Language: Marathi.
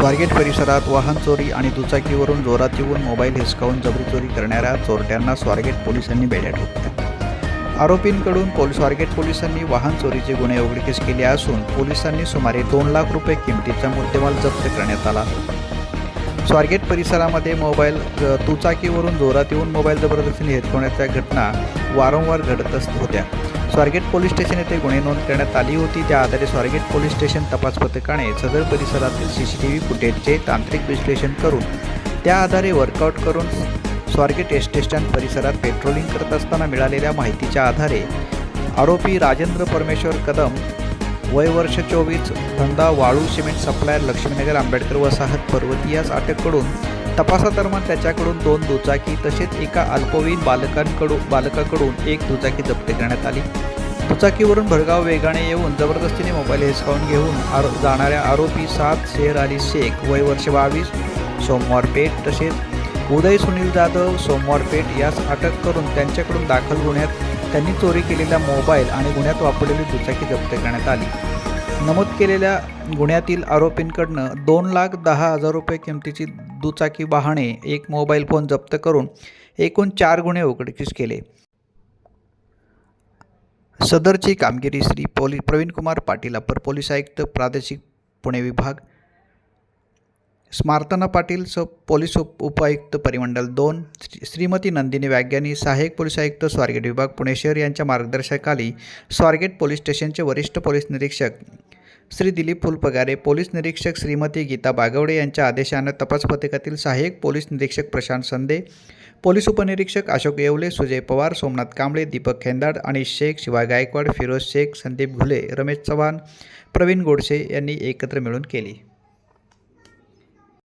स्वारगेट परिसरात वाहन चोरी आणि दुचाकीवरून जोरात येऊन मोबाईल हिसकावून जबरी चोरी करणाऱ्या चोरट्यांना स्वारगेट पोलिसांनी बेड्या ठोकल्या. आरोपींकडून पोलीस स्वारगेट पोलिसांनी वाहन चोरीचे गुन्हे उघडकीस केले असून पोलिसांनी सुमारे दोन लाख रुपये किमतीचा मुद्देमाल जप्त करण्यात आला. स्वारगेट परिसरामध्ये मोबाईल दुचाकीवरून जोरात येऊन मोबाईल जबरदस्तीने हिसकवण्याच्या घटना वारंवार घडत होत्या. स्वारगेट पोलीस स्टेशन येथे गुन्हे नोंद करण्यात आली होती. त्या आधारे स्वारगेट पोलीस स्टेशन तपास पथकाने सदर परिसरातील सी सी टी व्ही फुटेजचे तांत्रिक विश्लेषण करून त्या आधारे वर्कआउट करून स्वारगेट एस परिसरात पेट्रोलिंग करत असताना मिळालेल्या माहितीच्या आधारे आरोपी राजेंद्र परमेश्वर कदम वय वर्ष चोवीस धंदा वाळू सिमेंट सप्लायर लक्ष्मीनगर आंबेडकर वसाहत पर्वती यास अटक करून तपासादरम्यान त्याच्याकडून दोन दुचाकी तसेच एका अल्पवयीन बालकांकडून बालकाकडून एक दुचाकी जप्त करण्यात आली. दुचाकीवरून भरगाव वेगाने येऊन जबरदस्तीने मोबाईल हिसकावून घेऊन आरो जाणाऱ्या आरोपी सात शेर अली शेख वय वर्ष बावीस सोमवार पेठ तसेच उदय सुनील जाधव सोमवार पेठ यास अटक करून त्यांच्याकडून दाखल गुन्ह्यात त्यांनी चोरी केलेला मोबाईल आणि गुन्ह्यात वापरलेली दुचाकी जप्त करण्यात आली. नमूद केलेल्या गुन्ह्यातील आरोपींकडनं दोन लाख दहा हजार रुपये किमतीची दुचाकी वाहने एक मोबाईल फोन जप्त करून एकूण चार गुन्हे उघडकीस केले. सदरची कामगिरी श्री पोली प्रवीणकुमार पाटील अपर पोलीस आयुक्त प्रादेशिक पुणे विभाग. स्मार्तना पाटील स पोलीस उप उपायुक्त परिमंडल दोन. श्री- श्रीमती नंदिनी वाग्यानी सहाय्यक पोलीस आयुक्त स्वारगेट विभाग पुणे शहर यांच्या मार्गदर्शनाखाली स्वारगेट पोलीस स्टेशनचे वरिष्ठ पोलीस निरीक्षक श्री दिलीप फुलपगारे पोलीस निरीक्षक श्रीमती गीता बागवडे यांच्या आदेशानं तपास पथकातील सहाय्यक पोलीस निरीक्षक प्रशांत संदे पोलीस उपनिरीक्षक अशोक येवले सुजय पवार सोमनाथ कांबळे दीपक खेंदाड आणि शेख शिवाय गायकवाड फिरोज शेख संदीप घुले रमेश चव्हाण प्रवीण गोडसे यांनी एकत्र मिळून केली.